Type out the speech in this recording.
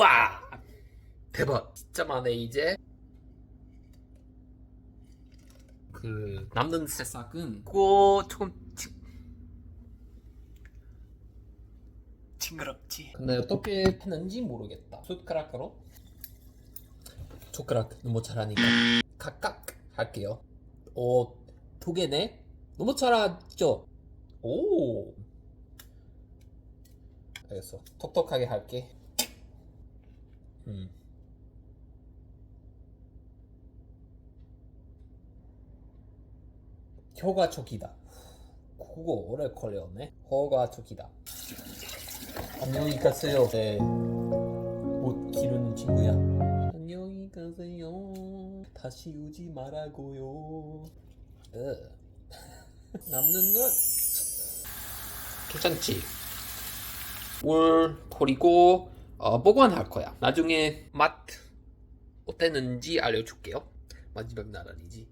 와! 대박. 진짜 많네 이제. 그 남는 새싹은 그거 조금 징... 징그럽지. 근데 어떻게 했는지 모르겠다. 숟가락으로? 숟가락 너무 잘하니까. 각각 할게요. 오두 개네? 너무 잘하죠? 오! 알겠어. 톡톡하게 할게 음. 효과촉이다. 그거 오래 걸렸네. 효과촉이다. 안녕히 가세요. 네. 못 기르는 친구야. 안녕히 가세요. 다시 오지 말라고요. 으. 남는 건 괜찮지. 물 버리고 어, 보관할 거야. 나중에 맛 어땠는지 알려줄게요. 마지막 나란이지.